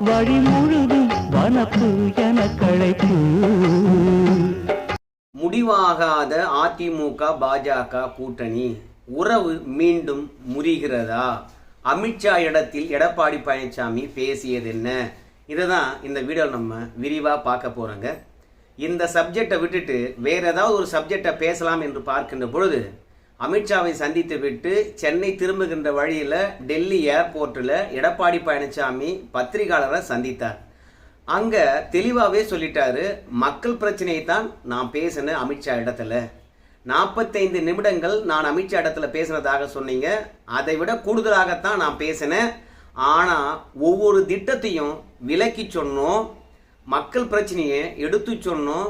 வழி முழுதும் வனப்பு என கழைப்பு முடிவாகாத அதிமுக பாஜக கூட்டணி உறவு மீண்டும் முறிகிறதா? அமித்ஷா இடத்தில் எடப்பாடி பழனிசாமி பேசியது என்ன இதை தான் இந்த வீடியோவில் நம்ம விரிவாக பார்க்க போகிறோங்க இந்த சப்ஜெக்டை விட்டுட்டு வேற ஏதாவது ஒரு சப்ஜெக்டை பேசலாம் என்று பார்க்கின்ற பொழுது அமித்ஷாவை சந்தித்து விட்டு சென்னை திரும்புகின்ற வழியில் டெல்லி ஏர்போர்ட்டில் எடப்பாடி பழனிசாமி பத்திரிகையாளரை சந்தித்தார். அங்கே தெளிவாகவே சொல்லிட்டாரு மக்கள் பிரச்சனையை தான் நான் பேசினேன் அமித்ஷா இடத்துல. நாற்பத்தைந்து நிமிடங்கள் நான் அமித்ஷா இடத்துல பேசினதாக சொன்னீங்க. அதை விட கூடுதலாகத்தான் நான் பேசினேன். ஆனால் ஒவ்வொரு திட்டத்தையும் விலக்கி சொன்னோம். மக்கள் பிரச்சனையை எடுத்து சொன்னோம்.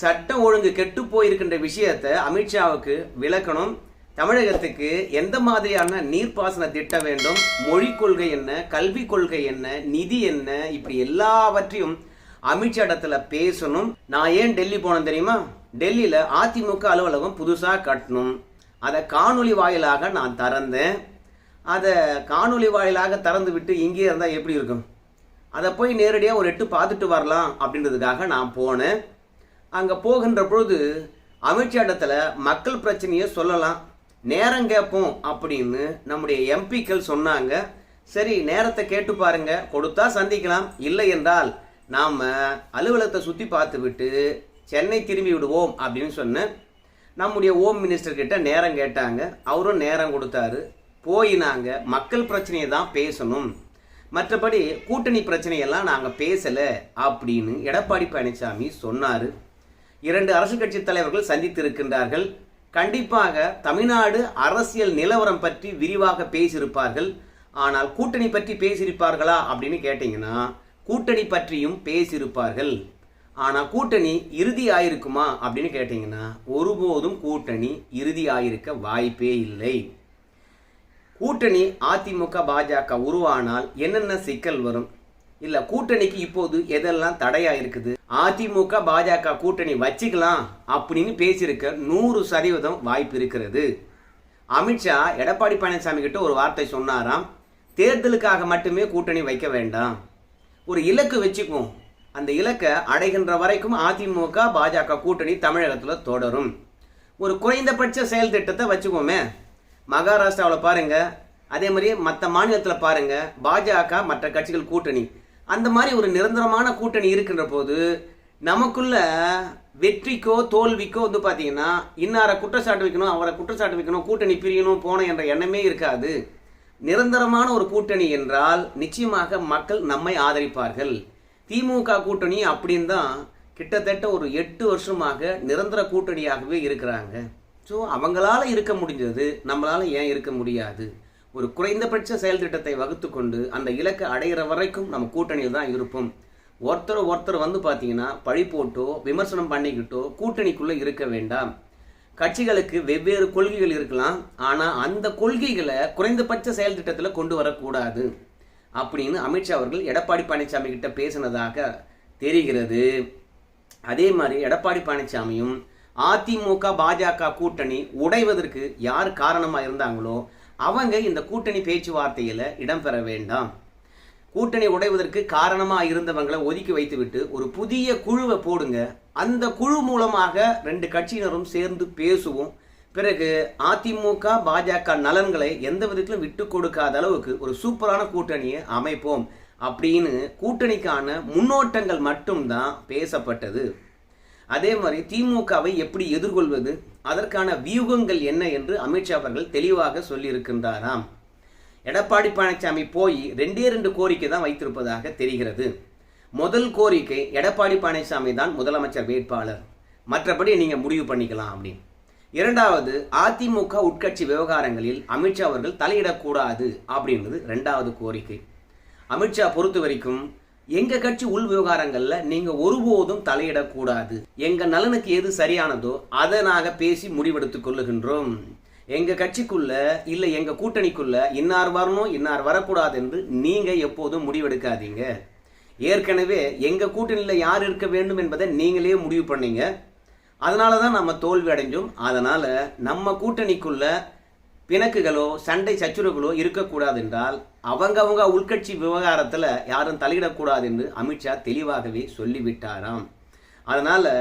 சட்டம் ஒழுங்கு கெட்டு போயிருக்கின்ற விஷயத்தை அமித்ஷாவுக்கு விளக்கணும். தமிழகத்துக்கு எந்த மாதிரியான நீர்ப்பாசன திட்டம் வேண்டும்? மொழி கொள்கை என்ன? கல்வி கொள்கை என்ன? நிதி என்ன? இப்படி எல்லாவற்றையும் அமித்ஷா இடத்துல பேசணும். நான் ஏன் டெல்லி போனேன் தெரியுமா? டெல்லியில் அதிமுக அலுவலகம் புதுசாக கட்டணும். அதை காணொலி வாயிலாக நான் திறந்தேன். அதை காணொலி வாயிலாக திறந்து விட்டு இங்கே இருந்தால் எப்படி இருக்கும்? அதை போய் நேரடியாக ஒரு எட்டு பார்த்துட்டு வரலாம் அப்படின்றதுக்காக நான் போனேன். அங்கே போகின்ற பொழுது அமித்ஷா இடத்துல மக்கள் பிரச்சனையை சொல்லலாம். நேரம் கேட்போம் அப்படின்னு நம்முடைய எம்பிக்கள் சொன்னாங்க. சரி நேரத்தை கேட்டு பாருங்க. கொடுத்தா சந்திக்கலாம். இல்லை என்றால் நாம் அலுவலகத்தை சுற்றி பார்த்து விட்டு சென்னை திரும்பி விடுவோம் அப்படின்னு சொன்னேன். நம்முடைய ஹோம் மினிஸ்டர் கிட்ட நேரம் கேட்டாங்க. அவரும் நேரம் கொடுத்தாரு. போய் நாங்கள் மக்கள் பிரச்சனையை தான் பேசணும். மற்றபடி கூட்டணி பிரச்சனையெல்லாம் நாங்கள் பேசலை அப்படின்னு எடப்பாடி பழனிசாமி சொன்னார். இரண்டு அரசியல் கட்சி தலைவர்கள் சந்தித்திருக்கின்றார்கள். கண்டிப்பாக தமிழ்நாடு அரசியல் நிலவரம் பற்றி விரிவாக பேசியிருப்பார்கள். ஆனால் கூட்டணி பற்றி பேசியிருப்பார்களா அப்படின்னு கேட்டிங்கன்னா கூட்டணி பற்றியும் பேசியிருப்பார்கள். ஆனால் கூட்டணி இறுதி ஆயிருக்குமா அப்படின்னு கேட்டிங்கன்னா ஒருபோதும் கூட்டணி இறுதி ஆயிருக்க வாய்ப்பே இல்லை. கூட்டணி அதிமுக பாஜக உருவானால் என்னென்ன சிக்கல் வரும்? இல்ல கூட்டணிக்கு இப்போது எதெல்லாம் தடையா இருக்குது? அதிமுக பாஜக கூட்டணி வச்சுக்கலாம் அப்படின்னு பேசியிருக்க நூறு சதவீதம் வாய்ப்பு இருக்கிறது. அமித்ஷா எடப்பாடி பழனிசாமி கிட்ட ஒரு வார்த்தை சொன்னாராம் தேர்தலுக்காக மட்டுமே கூட்டணி வைக்க வேண்டாம். ஒரு இலக்கு வச்சுக்குவோம். அந்த இலக்கை அடைகின்ற வரைக்கும் அதிமுக பாஜக கூட்டணி தமிழகத்தில் தொடரும். ஒரு குறைந்தபட்ச செயல் திட்டத்தை வச்சுக்கோமே மகாராஷ்டிராவில் பாருங்க அதே மாதிரி மற்ற மாநிலத்தில் பாருங்க பாஜக மற்ற கட்சிகள் கூட்டணி அந்த மாதிரி ஒரு நிரந்தரமான கூட்டணி இருக்கின்ற போது நமக்குள்ள வெற்றிக்கோ தோல்விக்கோ வந்து பார்த்தீங்கன்னா இன்னாரை குற்றச்சாட்டு வைக்கணும் அவரை குற்றச்சாட்டு வைக்கணும் கூட்டணி பிரியணும் போன என்ற எண்ணமே இருக்காது. நிரந்தரமான ஒரு கூட்டணி என்றால் நிச்சயமாக மக்கள் நம்மை ஆதரிப்பார்கள். திமுக கூட்டணி அப்படின்னு தான் கிட்டத்தட்ட ஒரு எட்டு வருஷமாக நிரந்தர கூட்டணியாகவே இருக்கிறாங்க. ஸோ அவங்களால இருக்க முடிஞ்சது நம்மளால ஏன் இருக்க முடியாது? ஒரு குறைந்தபட்ச செயல் திட்டத்தை வகுத்து கொண்டு அந்த இலக்கை அடைகிற வரைக்கும் நம்ம கூட்டணியில் தான் இருப்போம். ஒருத்தர் ஒருத்தர் வந்து பார்த்தீங்கன்னா பழி போட்டோ விமர்சனம் பண்ணிக்கிட்டோ கூட்டணிக்குள்ளே இருக்க வேண்டாம். கட்சிகளுக்கு வெவ்வேறு கொள்கைகள் இருக்கலாம். ஆனால் அந்த கொள்கைகளை குறைந்தபட்ச செயல் திட்டத்தில் கொண்டு வரக்கூடாது. அப்படின்னு அமித்ஷா அவர்கள் எடப்பாடி பழனிசாமி கிட்ட பேசினதாக தெரிகிறது. அதே மாதிரி எடப்பாடி பழனிசாமியும் அதிமுக பாஜக கூட்டணி உடைவதற்கு யார் காரணமாக இருந்தாங்களோ அவங்க இந்த கூட்டணி பேச்சுவார்த்தையில் இடம்பெற வேண்டாம். கூட்டணி உடைவதற்கு காரணமாக இருந்தவங்களை ஒதுக்கி வைத்துவிட்டு ஒரு புதிய குழுவை போடுங்க. அந்த குழு மூலமாக ரெண்டு கட்சியினரும் சேர்ந்து பேசுவோம். பிறகு அதிமுக பாஜக நலன்களை எந்த விதத்திலும் விட்டு கொடுக்காத அளவுக்கு ஒரு சூப்பரான கூட்டணியை அமைப்போம் அப்படின்னு கூட்டணிக்கான முன்னோட்டங்கள் மட்டும்தான் பேசப்பட்டது. அதே மாதிரி திமுகவை எப்படி எதிர்கொள்வது? அதற்கான வியூகங்கள் என்ன என்று அமித்ஷா அவர்கள் தெளிவாக சொல்லியிருக்கின்றாராம். எடப்பாடி பழனிசாமி போய் ரெண்டே ரெண்டு கோரிக்கை தான் வைத்திருப்பதாக தெரிகிறது. முதல் கோரிக்கை எடப்பாடி பழனிசாமி தான் முதலமைச்சர் வேட்பாளர். மற்றபடி நீங்கள் முடிவு பண்ணிக்கலாம் அப்படின்னு. இரண்டாவது அதிமுக உட்கட்சி விவகாரங்களில் அமித்ஷா அவர்கள் தலையிடக்கூடாது அப்படின்றது ரெண்டாவது கோரிக்கை. அமித்ஷா பொறுத்த வரைக்கும் எங்க கட்சி உள் விவகாரங்கள்ல நீங்க ஒருபோதும் தலையிடக்கூடாது. எங்க நலனுக்கு எது சரியானதோ அதை நாங்க பேசி முடிவெடுத்துக் கொள்ளுகின்றோம். எங்க கட்சிக்குள்ள இல்ல எங்க கூட்டணிக்குள்ள இன்னார் வரணும் இன்னார் வரக்கூடாது என்று நீங்க எப்போதும் முடிவெடுக்காதீங்க. ஏற்கனவே எங்க கூட்டணியில யார் இருக்க வேண்டும் என்பதை நீங்களே முடிவு பண்ணீங்க. அதனால தான் நம்ம தோல்வி அடைஞ்சோம். அதனால நம்ம கூட்டணிக்குள்ள பிணக்குகளோ சண்டை சச்சுரவுகளோ இருக்கக்கூடாது என்றால் அவங்கவங்க உள்கட்சி விவகாரத்தில் யாரும் தலையிடக்கூடாது என்று அமித்ஷா தெளிவாகவே சொல்லிவிட்டாராம். அதனால்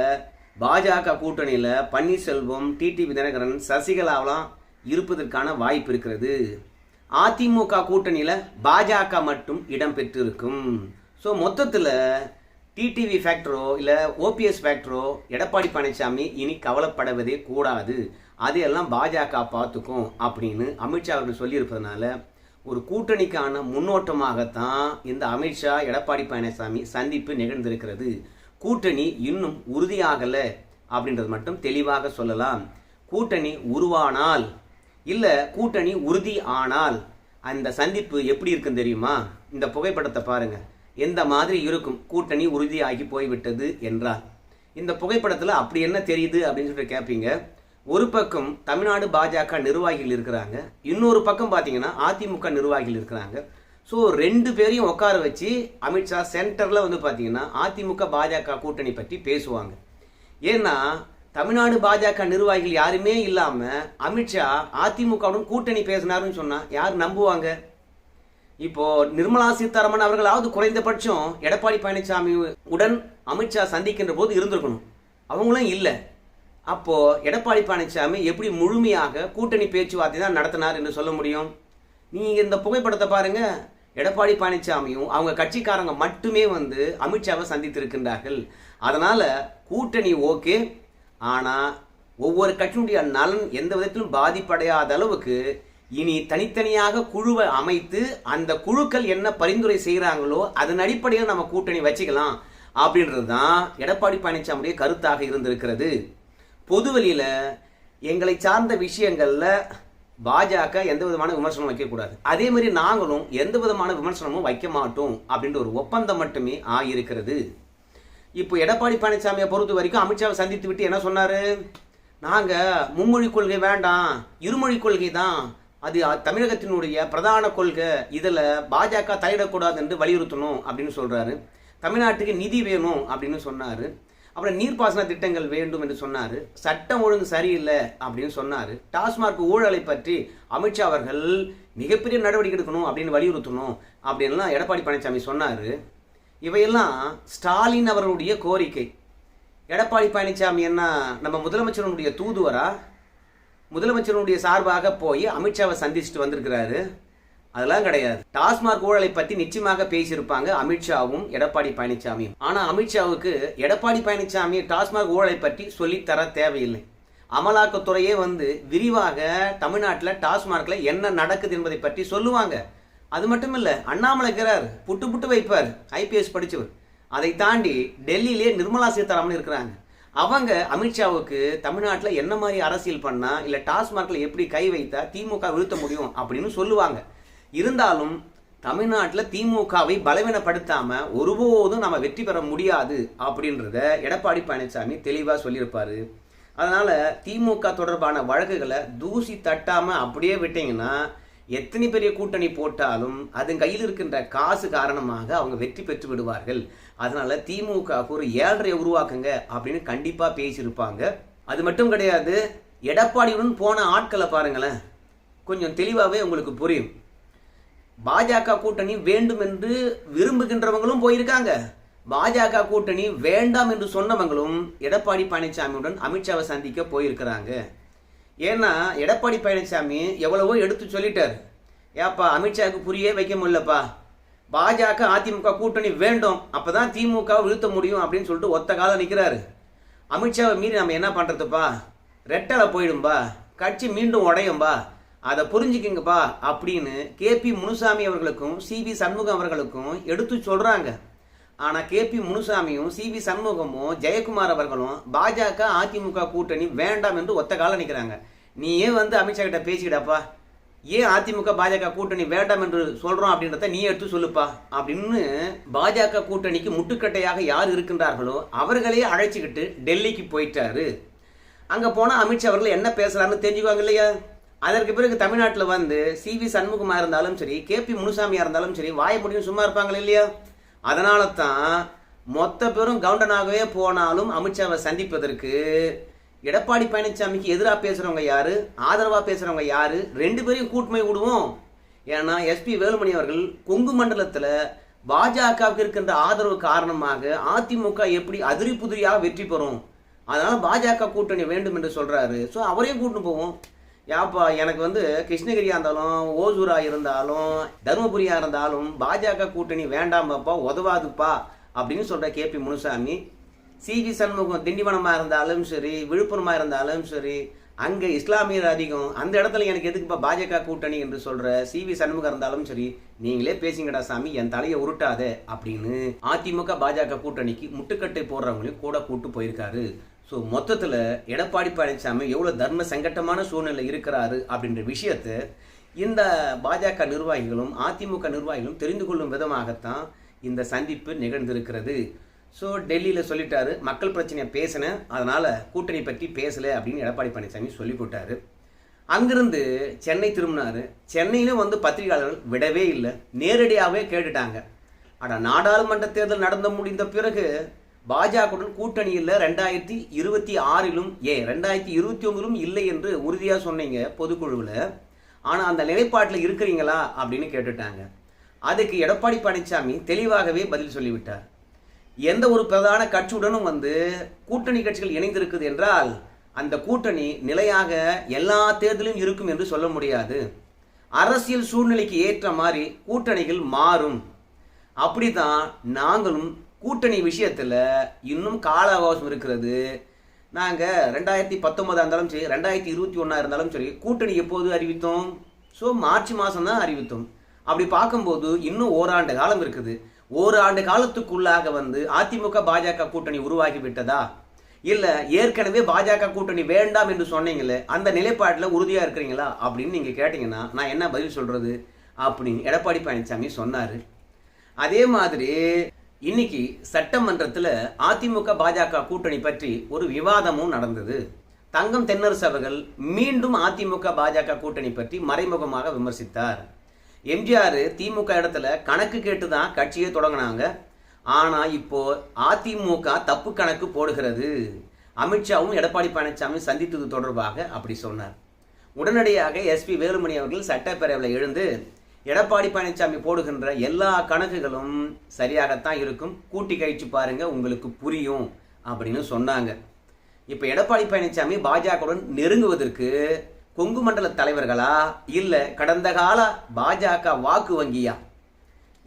பாஜக கூட்டணியில் பன்னீர்செல்வம் டிடிவி தினகரன் சசிகலாவெல்லாம் இருப்பதற்கான வாய்ப்பு இருக்கிறது. அதிமுக கூட்டணியில் பாஜக மட்டும் இடம் பெற்றிருக்கும். ஸோ மொத்தத்தில் டிடிவி ஃபேக்டரோ இல்லை ஓபிஎஸ் ஃபேக்டரோ எடப்பாடி பழனிசாமி இனி கவலைப்படவதே கூடாது. அதையெல்லாம் பாஜக பார்த்துக்கும் அப்படின்னு அமித்ஷா அவர்கள் சொல்லியிருப்பதனால ஒரு கூட்டணிக்கான முன்னோட்டமாகத்தான் இந்த அமித்ஷா எடப்பாடி பழனிசாமி சந்திப்பு நிகழ்ந்திருக்கிறது. கூட்டணி இன்னும் உறுதியாகலை அப்படின்றது மட்டும் தெளிவாக சொல்லலாம். கூட்டணி உருவானால் இல்லை கூட்டணி உறுதி ஆனால் அந்த சந்திப்பு எப்படி இருக்குன்னு தெரியுமா? இந்த புகைப்படத்தை பாருங்கள் எந்த மாதிரி இருக்கும்? கூட்டணி உறுதியாகி போய்விட்டது என்றால். இந்த புகைப்படத்தில் அப்படி என்ன தெரியுது அப்படின்னு சொல்லிட்டு கேட்பீங்க ஒரு பக்கம் தமிழ்நாடு பாஜக நிர்வாகிகள் இருக்கிறாங்க இன்னொரு பக்கம் பார்த்தீங்கன்னா அதிமுக நிர்வாகிகள் இருக்கிறாங்க. ஸோ ரெண்டு பேரையும் உட்கார வச்சு அமித்ஷா சென்டரில் வந்து பார்த்தீங்கன்னா அதிமுக பாஜக கூட்டணி பற்றி பேசுவாங்க. ஏன்னா தமிழ்நாடு பாஜக நிர்வாகிகள் யாருமே இல்லாமல் அமித்ஷா அதிமுகவுடன் கூட்டணி பேசினாருன்னு சொன்னால் யார் நம்புவாங்க? இப்போ நிர்மலா சீதாராமன் அவர்களாவது குறைந்தபட்சம் எடப்பாடி பழனிசாமி உடன் அமித்ஷா சந்திக்கின்ற போது இருந்திருக்கணும். அவங்களும் இல்லை. அப்போ எடப்பாடி பழனிசாமி எப்படி முழுமையாக கூட்டணி பேச்சுவார்த்தை தான் நடத்தினார் என்று சொல்ல முடியும்? நீங்க இந்த புகைப்படத்தை பாருங்க. எடப்பாடி பழனிசாமியும் அவங்க கட்சிக்காரங்க மட்டுமே வந்து அமித்ஷாவை சந்தித்திருக்கின்றார்கள். அதனால கூட்டணி ஓகே. ஆனா ஒவ்வொரு கட்சியினுடைய நலன் எந்த விதத்திலும் பாதிப்படையாத அளவுக்கு இனி தனித்தனியாக குழுவை அமைத்து அந்த குழுக்கள் என்ன பரிந்துரை செய்கிறாங்களோ அதன் அடிப்படையில் நம்ம கூட்டணி வச்சுக்கலாம் அப்படின்றது தான் எடப்பாடி பழனிசாமியுடைய கருத்தாக இருந்திருக்கிறது. பொதுவெளியில் எங்களை சார்ந்த விஷயங்களில் பாஜக எந்த விதமான விமர்சனம் வைக்கக்கூடாது அதே மாதிரி நாங்களும் எந்த விதமான விமர்சனமும் வைக்க மாட்டோம் அப்படின்ற ஒரு ஒப்பந்தம் மட்டுமே ஆகியிருக்கிறது. இப்போ எடப்பாடி பழனிசாமியை பொறுத்த வரைக்கும் அமித்ஷாவை சந்தித்து விட்டு என்ன சொன்னார்? நாங்கள் மும்மொழி கொள்கை வேண்டாம் இருமொழி கொள்கை தான். அது தமிழகத்தினுடைய பிரதான கொள்கை. இதில் பாஜக தலையிடக்கூடாது என்று வலியுறுத்தணும் அப்படின்னு சொல்கிறாரு தமிழ்நாட்டுக்கு நிதி வேணும் அப்படின்னு சொன்னார். அப்புறம் நீர்ப்பாசன திட்டங்கள் வேண்டும் என்று சொன்னார். சட்டம் ஒழுங்கு சரியில்லை அப்படின்னு சொன்னார். டாஸ்மார்க் ஊழலை பற்றி அமித்ஷா அவர்கள் மிகப்பெரிய நடவடிக்கை எடுக்கணும் அப்படின்னு வலியுறுத்தணும் அப்படின்லாம் எடப்பாடி பழனிசாமி சொன்னார். இவையெல்லாம் ஸ்டாலின் அவர்களுடைய கோரிக்கை. எடப்பாடி பழனிசாமி என்ன நம்ம முதலமைச்சருடைய தூதுவரா? முதலமைச்சருடைய சார்பாக போய் அமித்ஷாவை சந்திச்சுட்டு வந்திருக்கிறாரு. அதெல்லாம் கிடையாது. டாஸ்மாக் ஊழலை பத்தி நிச்சயமாக பேசியிருப்பாங்க அமித்ஷாவும் எடப்பாடி பழனிசாமியும் ஆனா அமித்ஷாவுக்கு எடப்பாடி பழனிசாமி டாஸ்மாக் ஊழலை பற்றி சொல்லித்தர தேவையில்லை. அமலாக்கத்துறையே வந்து விரிவாக தமிழ்நாட்டில் டாஸ்மார்க்ல என்ன நடக்குது என்பதை பற்றி சொல்லுவாங்க. அது மட்டும் இல்லை அண்ணாமலை இருக்கிறார் புட்டு புட்டு வைப்பார் ஐபிஎஸ் படிச்சவர். அதை தாண்டி டெல்லியிலே நிர்மலா சீதாராமன் இருக்கிறாங்க. அவங்க அமித்ஷாவுக்கு தமிழ்நாட்டில் என்ன மாதிரி அரசியல் பண்ணா இல்லை டாஸ்மார்க்கில் எப்படி கை வைத்தா திமுக வீழ்த்த முடியும் அப்படின்னு சொல்லுவாங்க. இருந்தாலும் தமிழ்நாட்டில் திமுகவை பலவீனப்படுத்தாம ஒருபோதும் நம்ம வெற்றி பெற முடியாது அப்படின்றத எடப்பாடி பழனிசாமி தெளிவாக சொல்லியிருப்பாரு. அதனால திமுக தொடர்பான வழக்குகளை தூசி தட்டாம அப்படியே விட்டீங்கன்னா எத்தனை பெரிய கூட்டணி போட்டாலும் அதன் கையில் இருக்கின்ற காசு காரணமாக அவங்க வெற்றி பெற்று விடுவார்கள். அதனால திமுக ஒரு ஏழரை உருவாக்குங்க அப்படின்னு கண்டிப்பா பேசியிருப்பாங்க. அது மட்டும் கிடையாது எடப்பாடியுடன் போன ஆட்களை பாருங்களேன். கொஞ்சம் தெளிவாகவே உங்களுக்கு புரியும். பாஜக கூட்டணி வேண்டும் என்று விரும்புகின்றவங்களும் போயிருக்காங்க. பாஜக கூட்டணி வேண்டாம் என்று சொன்னவங்களும் எடப்பாடி பழனிசாமியுடன் அமித்ஷாவை சந்திக்க போயிருக்கிறாங்க. ஏன்னா எடப்பாடி பழனிசாமி எவ்வளவோ எடுத்து சொல்லிட்டார். ஏப்பா அமித்ஷாவுக்கு புரிய வைக்க முடியலப்பா. பாஜக அதிமுக கூட்டணி வேண்டும். அப்போ தான் திமுக வீழ்த்த முடியும் அப்படின்னு சொல்லிட்டு ஒத்த காலம் நிற்கிறாரு அமித்ஷாவை மீறி நம்ம என்ன பண்ணுறதுப்பா ரெட்டலை போயிடும்பா. கட்சி மீண்டும் உடையும்பா. அதை புரிஞ்சுக்கிங்கப்பா அப்படின்னு கேபி முனுசாமி அவர்களுக்கும் சிவி சண்முகம் அவர்களுக்கும் எடுத்து சொல்கிறாங்க ஆனால் கேபி முனுசாமியும் சிவி சண்முகமும் ஜெயக்குமார் அவர்களும் பாஜக அதிமுக கூட்டணி வேண்டாம் என்று ஒத்த காலம் நிற்கிறாங்க நீ ஏன் வந்து அமித்ஷா கிட்ட பேசிக்கிடாப்பா. ஏன் அதிமுக பாஜக கூட்டணி வேண்டாம் என்று சொல்கிறோம் அப்படின்றத நீ எடுத்து சொல்லுப்பா அப்படின்னு பாஜக கூட்டணிக்கு முட்டுக்கட்டையாக யார் இருக்கின்றார்களோ அவர்களே அழைச்சிக்கிட்டு டெல்லிக்கு போயிட்டாரு. அங்கே போனால் அமித்ஷா அவர்கள் என்ன பேசுகிறாருன்னு தெரிஞ்சுக்குவாங்க இல்லையா? அதற்கு பிறகு தமிழ்நாட்டில் வந்து சி வி இருந்தாலும் சரி கே பி முனுசாமியாக இருந்தாலும் சரி வாய முடியும் சும்மா இருப்பாங்க இல்லையா? அதனால தான் மொத்த பேரும் கவுண்டனாகவே போனாலும் அமித்ஷாவை சந்திப்பதற்கு எடப்பாடி பழனிசாமிக்கு எதிராக பேசுகிறவங்க யாரு? ஆதரவாக பேசுகிறவங்க யாரு? ரெண்டு பேரையும் கூட்டுமை விடுவோம். ஏன்னா எஸ்பி வேலுமணி அவர்கள் கொங்கு மண்டலத்தில் பாஜகவுக்கு இருக்கின்ற ஆதரவு காரணமாக அதிமுக எப்படி அதிரி புதிரியாக வெற்றி பெறும்? அதனால் பாஜக கூட்டணி வேண்டும் என்று சொல்கிறாரு ஸோ அவரையும் கூட்டு போவோம். யாப்பா எனக்கு வந்து கிருஷ்ணகிரியா இருந்தாலும் ஓசூரா இருந்தாலும் தருமபுரியா இருந்தாலும் பாஜக கூட்டணி வேண்டாமப்பா உதவாதுப்பா அப்படின்னு சொல்ற கே பி முனுசாமி. சிவி சண்முகம் திண்டிவனமா இருந்தாலும் சரி விழுப்புரமா இருந்தாலும் சரி அங்க இஸ்லாமியர் அதிகம் அந்த இடத்துல எனக்கு எதுக்குப்பா பாஜக கூட்டணி என்று சொல்ற சிவி சண்முகம் இருந்தாலும் சரி நீங்களே பேசிங்கடா சாமி என் தலையை உருட்டாத அப்படின்னு அதிமுக பாஜக கூட்டணிக்கு முட்டுக்கட்டை போடுறவங்களையும் கூட கூட்டு போயிருக்காரு. ஸோ மொத்தத்தில் எடப்பாடி பழனிசாமி எவ்வளோ தர்ம சங்கட்டமான சூழ்நிலை இருக்கிறாரு அப்படின்ற விஷயத்தை இந்த பாஜக நிர்வாகிகளும் அதிமுக நிர்வாகிகளும் தெரிந்து கொள்ளும் விதமாகத்தான் இந்த சந்திப்பு நிகழ்ந்திருக்கிறது. ஸோ டெல்லியில் சொல்லிட்டாரு மக்கள் பிரச்சனையை பேசினேன் அதனால் கூட்டணி பற்றி பேசலை அப்படின்னு எடப்பாடி பழனிசாமி சொல்லி போட்டாரு அங்கிருந்து சென்னை திரும்பினாரு. சென்னையிலும் வந்து பத்திரிகையாளர்கள் விடவே இல்லை. நேரடியாகவே கேட்டுட்டாங்க. ஆனால் நாடாளுமன்ற தேர்தல் நடந்து முடிந்த பிறகு பாஜகவுடன் கூட்டணி இல்லை ரெண்டாயிரத்தி இருபத்தி ஆறிலும் ஏ ரெண்டாயிரத்தி இருபத்தி ஒன்பதிலும் இல்லை என்று உறுதியாக சொன்னீங்க பொதுக்குழுவில். ஆனால் அந்த நிலைப்பாட்டில் இருக்கிறீங்களா அப்படின்னு கேட்டுட்டாங்க. அதுக்கு எடப்பாடி பழனிசாமி தெளிவாகவே பதில் சொல்லிவிட்டார். எந்த ஒரு பிரதான கட்சியுடனும் வந்து கூட்டணி கட்சிகள் இணைந்திருக்குது என்றால் அந்த கூட்டணி நிலையாக எல்லா தேர்தலும் இருக்கும் என்று சொல்ல முடியாது. அரசியல் சூழ்நிலைக்கு ஏற்ற மாதிரி கூட்டணிகள் மாறும். அப்படிதான் நாங்களும் கூட்டணி விஷயத்தில் இன்னும் கால அவகாசம் இருக்கிறது. நாங்கள் ரெண்டாயிரத்தி பத்தொன்பதாக இருந்தாலும் சரி ரெண்டாயிரத்தி இருபத்தி ஒன்றா இருந்தாலும் சரி கூட்டணி எப்போது அறிவித்தோம்? ஸோ மார்ச் மாதம் தான் அறிவித்தோம். அப்படி பார்க்கும்போது இன்னும் ஓராண்டு காலம் இருக்குது. ஓராண்டு காலத்துக்குள்ளாக வந்து அதிமுக பாஜக கூட்டணி உருவாகி விட்டதா? இல்லை ஏற்கனவே பாஜக கூட்டணி வேண்டாம் என்று சொன்னீங்களே அந்த நிலைப்பாட்டில் உறுதியாக இருக்கிறீங்களா? அப்படின்னு நீங்கள் கேட்டிங்கன்னா நான் என்ன பதில் சொல்கிறது அப்படின்னு எடப்பாடி பழனிசாமி சொன்னார். அதே மாதிரி இன்னைக்கு சட்டமன்றத்தில் அதிமுக பாஜக கூட்டணி பற்றி ஒரு விவாதமும் நடந்தது. தங்கம் தென்னரசு அவர்கள் மீண்டும் அதிமுக பாஜக கூட்டணி பற்றி மறைமுகமாக விமர்சித்தார். எம்ஜிஆர் திமுக இடத்துல கணக்கு கேட்டு தான் கட்சியை தொடங்கினாங்க. ஆனால் இப்போ அதிமுக தப்பு கணக்கு போடுகிறது. அமித்ஷாவும் எடப்பாடி பழனிசாமி சந்தித்தது தொடர்பாக அப்படி சொன்னார். உடனடியாக எஸ்பி வேலுமணி அவர்கள் சட்டப்பேரவையில் எழுந்து எடப்பாடி பழனிசாமி போடுகின்ற எல்லா கணக்குகளும் சரியாகத்தான் இருக்கும். கூட்டி கழிச்சு பாருங்க உங்களுக்கு புரியும் அப்படின்னு சொன்னாங்க. இப்போ எடப்பாடி பழனிசாமி பாஜகவுடன் நெருங்குவதற்கு கொங்கு மண்டல தலைவர்களா? இல்லை கடந்த கால பாஜக வாக்கு வங்கியா?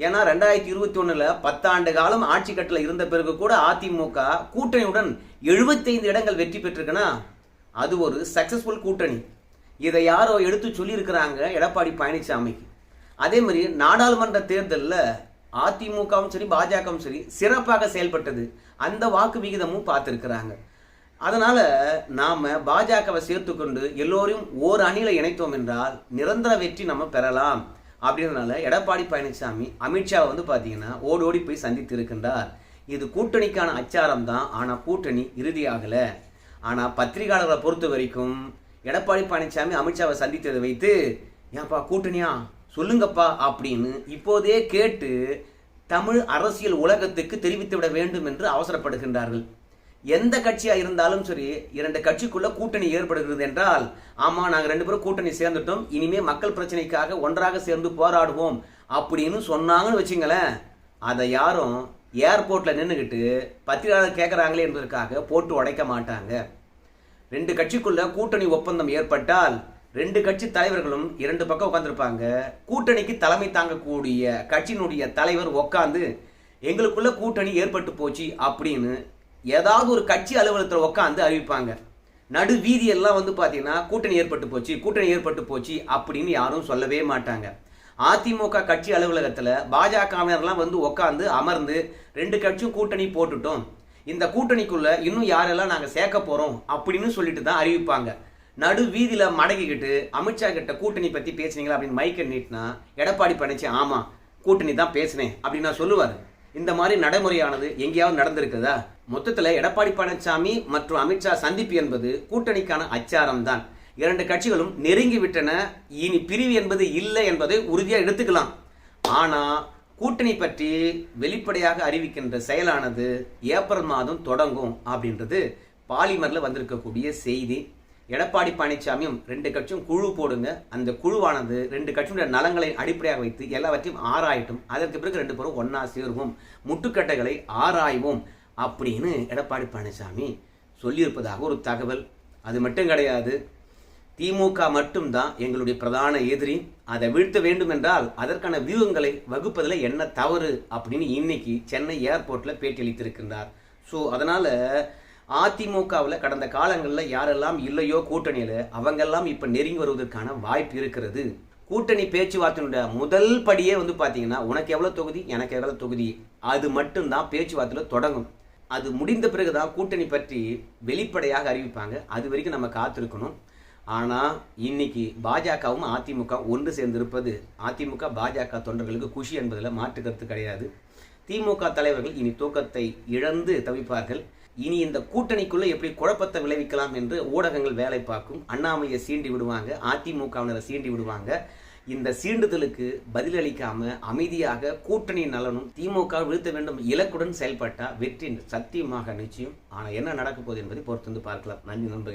ஏன்னா ரெண்டாயிரத்தி இருபத்தி ஒன்றில் பத்தாண்டு காலம் ஆட்சி கட்டில் இருந்த பிறகு கூட அதிமுக கூட்டணியுடன் எழுபத்தைந்து இடங்கள் வெற்றி பெற்றிருக்குன்னா அது ஒரு சக்சஸ்ஃபுல் கூட்டணி. இதை யாரோ எடுத்து சொல்லியிருக்கிறாங்க எடப்பாடி பழனிசாமிக்கு அதே மாதிரி நாடாளுமன்ற தேர்தலில் அதிமுகவும் சரி பாஜகவும் சரி சிறப்பாக செயல்பட்டது. அந்த வாக்கு விகிதமும் பார்த்துருக்குறாங்க. அதனால் நாம் பாஜகவை சேர்த்துக்கொண்டு எல்லோரையும் ஓர் அணியில் இணைத்தோம் என்றால் நிரந்தர வெற்றி நம்ம பெறலாம். அப்படின்றனால எடப்பாடி பழனிசாமி அமித்ஷாவை வந்து பார்த்தீங்கன்னா ஓடி ஓடி போய் சந்தித்து இருக்கின்றார் இது கூட்டணிக்கான அச்சாரம் தான். ஆனால் கூட்டணி இறுதியாகலை. ஆனால் பத்திரிகையாளர்களை பொறுத்த வரைக்கும் எடப்பாடி பழனிசாமி அமித்ஷாவை சந்தித்ததை வைத்து ஏன்பா கூட்டணியா? சொல்லுங்கப்பா அப்படின்னு இப்போதே கேட்டு தமிழ் அரசியல் உலகத்துக்கு தெரிவித்து விட வேண்டும் என்று அவசரப்படுகின்றார்கள். எந்த கட்சியாக இருந்தாலும் சரி இரண்டு கட்சிக்குள்ள கூட்டணி ஏற்படுகிறது என்றால் ஆமாம் நாங்கள் ரெண்டு பேரும் கூட்டணி சேர்ந்துட்டோம் இனிமே மக்கள் பிரச்சனைக்காக ஒன்றாக சேர்ந்து போராடுவோம் அப்படின்னு சொன்னாங்கன்னு வச்சுங்களேன் அதை யாரும் ஏர்போர்ட்ல நின்றுக்கிட்டு பத்திரிகையாளர் கேட்குறாங்களே என்பதற்காக போட்டு உடைக்க மாட்டாங்க. ரெண்டு கட்சிக்குள்ள கூட்டணி ஒப்பந்தம் ஏற்பட்டால் ரெண்டு கட்சி தலைவர்களும் இரண்டு பக்கம் உட்காந்துருப்பாங்க கூட்டணிக்கு தலைமை தாங்கக்கூடிய கட்சியினுடைய தலைவர் உட்காந்து எங்களுக்குள்ள கூட்டணி ஏற்பட்டு போச்சு அப்படின்னு ஏதாவது ஒரு கட்சி அலுவலகத்தில் உட்காந்து அறிவிப்பாங்க. நடு வீதியெல்லாம் வந்து பார்த்தீங்கன்னா கூட்டணி ஏற்பட்டு போச்சு கூட்டணி ஏற்பட்டு போச்சு அப்படின்னு யாரும் சொல்லவே மாட்டாங்க. அதிமுக கட்சி அலுவலகத்தில் பாஜகவினர்லாம் வந்து உட்காந்து அமர்ந்து ரெண்டு கட்சியும் கூட்டணி போட்டுட்டோம். இந்த கூட்டணிக்குள்ள இன்னும் யாரெல்லாம் நாங்கள் சேர்க்க போகிறோம் அப்படின்னு சொல்லிட்டு தான் அறிவிப்பாங்க. நடு வீதியில மடங்கிக்கிட்டு அமித்ஷா கிட்ட கூட்டணி பத்தி பேசுனீங்களா அப்படின்னு மைக்கை நீட்டினா எடப்பாடி பழனிச்சு ஆமா கூட்டணி தான் பேசினேன் அப்படின்னு நான் சொல்லுவார். இந்த மாதிரி நடைமுறையானது எங்கேயாவது நடந்திருக்குதா? மொத்தத்தில் எடப்பாடி பழனிசாமி மற்றும் அமித்ஷா சந்திப்பு என்பது கூட்டணிக்கான அச்சாரம் தான் இரண்டு கட்சிகளும் நெருங்கி விட்டன இனி பிரிவு என்பது இல்லை என்பதை உறுதியாக எடுத்துக்கலாம். ஆனால் கூட்டணி பற்றி வெளிப்படையாக அறிவிக்கின்ற செயலானது ஏப்ரல் மாதம் தொடங்கும் அப்படின்றது பாலிமரில் வந்திருக்கக்கூடிய செய்தி. எடப்பாடி பழனிசாமியும் ரெண்டு கட்சியும் குழு போடுங்க. அந்த குழுவானது ரெண்டு கட்சியுடைய நலங்களை அடிப்படையாக வைத்து எல்லாவற்றையும் ஆராயட்டும். அதற்கு பிறகு ரெண்டு பேரும் ஒன்றா சேருவோம். முட்டுக்கட்டைகளை ஆராய்வோம் அப்படின்னு எடப்பாடி பழனிசாமி சொல்லியிருப்பதாக ஒரு தகவல். அது மட்டும் கிடையாது. திமுக மட்டும்தான் எங்களுடைய பிரதான எதிரி. அதை வீழ்த்த வேண்டும் என்றால் அதற்கான வியூகங்களை வகுப்பதில் என்ன தவறு அப்படின்னு இன்னைக்கு சென்னை ஏர்போர்ட்டில் பேட்டியளித்திருக்கின்றார் ஸோ அதனால் அதிமுகவில் கடந்த காலங்களில் யாரெல்லாம் இல்லையோ கூட்டணியில் அவங்கெல்லாம் இப்போ நெருங்கி வருவதற்கான வாய்ப்பு இருக்கிறது. கூட்டணி பேச்சுவார்த்தையினுடைய முதல் படியே வந்து பார்த்தீங்கன்னா உனக்கு எவ்வளோ தொகுதி எனக்கு எவ்வளோ தொகுதி? அது மட்டும்தான் பேச்சுவார்த்தையில் தொடங்கும். அது முடிந்த பிறகுதான் கூட்டணி பற்றி வெளிப்படையாக அறிவிப்பாங்க. அது வரைக்கும் நம்ம காத்திருக்கணும். ஆனால் இன்னைக்கு பாஜகவும் அதிமுக ஒன்று சேர்ந்திருப்பது அதிமுக பாஜக தொண்டர்களுக்கு குஷி என்பதில் மாற்று கருத்து கிடையாது. திமுக தலைவர்கள் இனி தூக்கத்தை இழந்து தவிப்பார்கள். இனி இந்த கூட்டணிக்குள்ள எப்படி குழப்பத்தை விளைவிக்கலாம் என்று ஊடகங்கள் வேலை பார்க்கும். அண்ணாமலையை சீண்டி விடுவாங்க அதிமுகவினரை சீண்டி விடுவாங்க. இந்த சீண்டுதலுக்கு பதிலளிக்காம அமைதியாக கூட்டணி நலனும் திமுக வீழ்த்த வேண்டும் இலக்குடன் செயல்பட்டா வெற்றி சத்தியமாக நிச்சயம். ஆனால் என்ன நடக்க போகுது என்பதை பொறுத்து வந்து பார்க்கலாம். நன்றி நண்பர்களே.